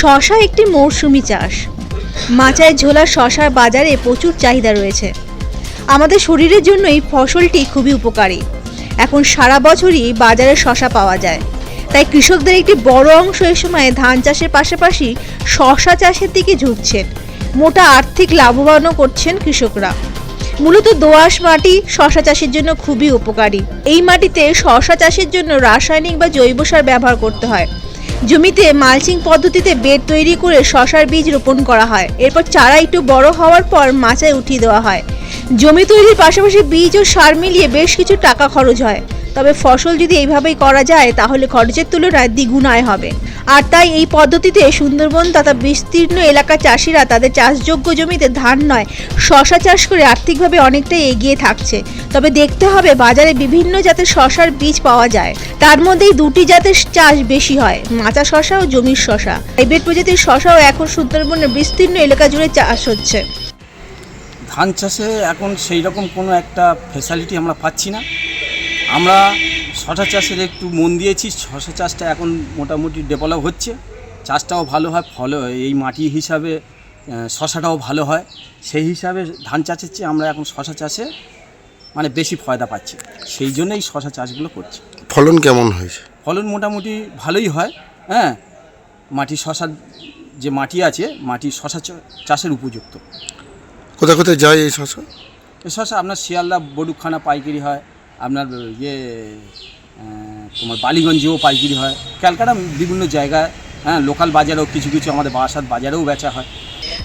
শশা একটি মৌসুমি চাষ। মাচায় ঝোলা শশার বাজারে প্রচুর চাহিদা রয়েছে। আমাদের শরীরের জন্য এই ফসলটি খুবই উপকারী। এখন সারা বছরই বাজারে শশা পাওয়া যায়। তাই কৃষকদের একটি বড় অংশ এই সময় ধান চাষের পাশাপাশি শশা চাষের দিকে ঝুঁকছেন। মোটা আর্থিক লাভবানও করছেন কৃষকরা। মূলত দোআঁশ মাটি শশা চাষের জন্য খুবই উপকারী। এই মাটিতে শশা চাষের জন্য রাসায়নিক বা জৈব সার ব্যবহার করতে হয়। জমিতে মালচিং পদ্ধতিতে বেড তৈরি করে শশার বীজ রোপণ করা হয়। এরপর চারা একটু বড় হওয়ার পর মাচায় উঠিয়ে দেওয়া হয়। জমি তৈরির পাশাপাশি বীজ ও সার মিলিয়ে বেশ কিছু টাকা খরচ হয়। তবে ফসল যদি এইভাবেই করা যায়, তাহলে খরচের তুলনায় দ্বিগুণ আয় হবে। আর তাই এই পদ্ধতিতে সুন্দরবন তথা বিস্তীর্ণ এলাকার চাষিরা তাদের চাষযোগ্য জমিতে ধান নয়, শশা চাষ করে আর্থিকভাবে অনেকটাই এগিয়ে থাকছে। তবে দেখতে হবে বাজারে বিভিন্ন জাতের শশার বীজ পাওয়া যায়। তার মধ্যেই দুটি জাতের চাষ বেশি হয়, মাচা শশা ও জমির শশা। হাইব্রিড প্রজাতির শশাও এখন সুন্দরবনের বিস্তীর্ণ এলাকা জুড়ে চাষ হচ্ছে। ধান চাষে এখন সেই রকম কোনো একটা ফেসিলিটি আমরা পাচ্ছি না। আমরা শশা চাষের একটু মন দিয়েছি শশা চাষটা এখন মোটামুটি ডেভেলপ হচ্ছে। চাষটাও ভালো হয় ফল এই মাটি হিসাবে শশাটাও ভালো হয়। সেই হিসাবে ধান চাষের চেয়ে আমরা এখন শশা চাষে মানে বেশি ফয়দা পাচ্ছি। সেই জন্যই শশা চাষগুলো করছি। ফলন কেমন হয়েছে? ফলন মোটামুটি ভালোই হয় হ্যাঁ। মাটি শশার যে মাটি আছে মাটি শশা চাষের উপযুক্ত। কোথায় কোথায় যায় এই শশা? এই শশা আপনার শিয়ালদা বডুকখানা পাইকারি হয় আপনার ইয়ে তোমার বালিগঞ্জেও পাইকারি হয়। ক্যালকাটা বিভিন্ন জায়গায় হ্যাঁ লোকাল বাজারেও কিছু কিছু আমাদের বারাসাত বাজারেও বেচা হয়।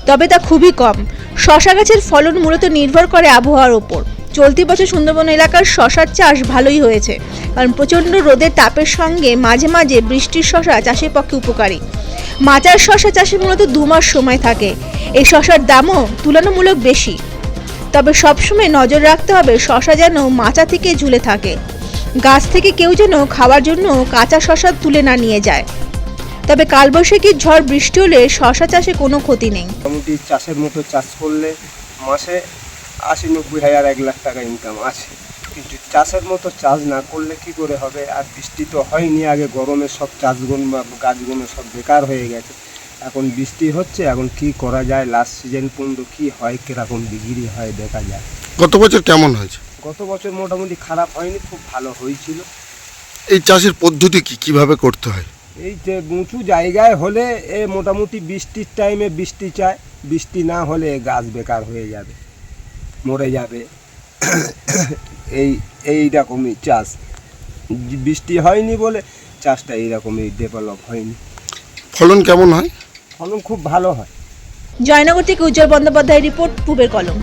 তবে তা খুবই কম। শশা গাছের ফলন মূলত নির্ভর করে আবহাওয়ার ওপর চলতি বছর সুন্দরবন এলাকার শশার চাষ ভালোই হয়েছে, কারণ প্রচণ্ড রোদের তাপের সঙ্গে মাঝে মাঝে বৃষ্টির শশা চাষের পক্ষে উপকারী। মাচার শশা চাষে মূলত দু মাস সময় থাকে। এই শশার দামও তুলনামূলক বেশি। তবে সবসময় নজর রাখতে হবে শশা যেন মাচা থেকে ঝুলে থাকে। গাছ থেকে কেউ যেন খাওয়ার জন্য কাঁচা শশা তুলে না নিয়ে যায়। তবে কালবৈশাখীর ঝড় বৃষ্টি হলে শশা চাষে কোনো ক্ষতি নেই। মোটামুটি চাষের মতো চাষ করলে মাসে আশি নব্বই হাজার, এক লাখ টাকা ইনকাম আছে। কিন্তু চাষের মতো চাষ না করলে কি করে হবে? আর বৃষ্টি তো হয়নি আগে গরমে সব চাষগুলো বা গাছগুলো সব বেকার হয়ে গেছে। এখন বৃষ্টি হচ্ছে এখন কি করা যায়? লাস্ট সিজন পর্যন্ত কি হয় কীরকম বিক্রি হয় দেখা যায় গত বছর কেমন হয়েছে? গত বছর মোটামুটি খারাপ হয়নি খুব ভালো হয়েছিল। এই চাষের পদ্ধতি কি কীভাবে করতে হয়? এই যে উঁচু জায়গায় হলে এ মোটামুটি বৃষ্টির টাইমে বৃষ্টি চায় বৃষ্টি না হলে গাছ বেকার হয়ে যাবে মরে যাবে। এই এই রকমই চাষ। বৃষ্টি হয়নি বলে চাষটা এইরকমই ডেভেলপ হয়নি। ফলন কেমন হয়? ফলন খুব ভালো হয়। জয়নগর থেকে উজ্জ্বল বন্দ্যোপাধ্যায়ের রিপোর্ট পূবের কলম।